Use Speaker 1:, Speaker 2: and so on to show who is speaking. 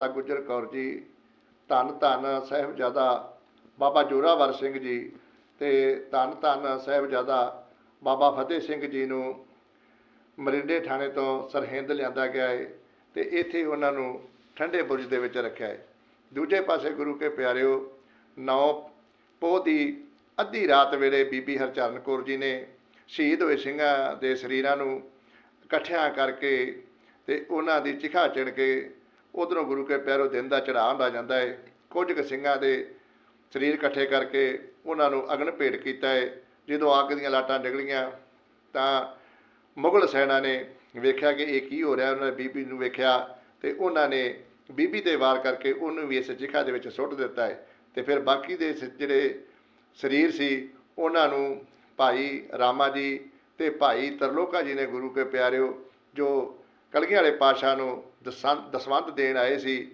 Speaker 1: ਮਾਤਾ ਗੁਜਰ ਕੌਰ ਜੀ, ਧੰਨ ਧੰਨ ਸਾਹਿਬਜ਼ਾਦਾ ਬਾਬਾ ਜੋਰਾਵਰ ਸਿੰਘ ਜੀ ਤੇ ਧੰਨ ਧੰਨ ਸਾਹਿਬਜ਼ਾਦਾ ਬਾਬਾ ਫਤਿਹ ਸਿੰਘ ਜੀ ਨੂੰ ਮਰਿੰਡੇ ਥਾਣੇ ਤੋਂ ਸਰਹਿੰਦ ਲਿਆਂਦਾ ਗਿਆ ਹੈ ਤੇ ਇੱਥੇ ਉਹਨਾਂ ਨੂੰ ਠੰਡੇ ਬੁਰਜ ਦੇ ਵਿੱਚ ਰੱਖਿਆ ਹੈ ਦੂਜੇ ਪਾਸੇ ਗੁਰੂ ਕੇ ਪਿਆਰਿਓ, ਨੌ ਪੋਹ ਦੀ ਅੱਧੀ ਰਾਤ ਵੇਲੇ ਬੀਬੀ ਹਰਚਰਨ ਕੌਰ ਜੀ ਨੇ ਸ਼ਹੀਦ ਹੋਏ ਸਿੰਘਾਂ ਦੇ ਸਰੀਰਾਂ ਨੂੰ ਇਕੱਠਿਆਂ ਕਰਕੇ ਤੇ ਉਹਨਾਂ ਦੀ ਚਿਖਾ ਚਿਣ ਕੇ ਉਧਰੋਂ ਗੁਰੂ ਕੇ ਪਿਆਰੋ ਦਿਨ ਦਾ ਚੜਾਅ ਹੁੰਦਾ ਜਾਂਦਾ ਹੈ ਕੁਝ ਕੁ ਸਿੰਘਾਂ ਦੇ ਸਰੀਰ ਇਕੱਠੇ ਕਰਕੇ ਉਹਨਾਂ ਨੂੰ ਅਗਨ ਭੇਟ ਕੀਤਾ ਹੈ ਜਦੋਂ ਅੱਗ ਦੀਆਂ ਲਾਟਾਂ ਨਿਕਲੀਆਂ ਤਾਂ ਮੁਗਲ ਸੈਨਾ ਨੇ ਵੇਖਿਆ ਕਿ ਇਹ ਕੀ ਹੋ ਰਿਹਾ। ਉਹਨਾਂ ਨੇ ਬੀਬੀ ਨੂੰ ਵੇਖਿਆ ਤੇ ਉਹਨਾਂ ਨੇ ਬੀਬੀ ਤੇ ਵਾਰ ਕਰਕੇ ਉਹਨੂੰ ਵੀ ਇਸ ਜਿਖਾ ਦੇ ਵਿੱਚ ਸੁੱਟ ਦਿੱਤਾ ਹੈ ਤੇ ਫਿਰ ਬਾਕੀ ਦੇ ਸ- ਜਿਹੜੇ ਸਰੀਰ ਸੀ, ਉਹਨਾਂ ਨੂੰ ਭਾਈ ਰਾਮਾ ਜੀ ਤੇ ਭਾਈ ਤਰਲੋਕਾ ਜੀ ਨੇ ਗੁਰੂ ਕੇ ਪਿਆਰਿਓ ਜੋ ਕਲਗੀਆਂ ਵਾਲੇ ਪਾਤਸ਼ਾਹ ਨੂੰ ਦਸਾਂ- ਦਸਵੰਧ ਦੇਣ ਆਏ ਸੀ।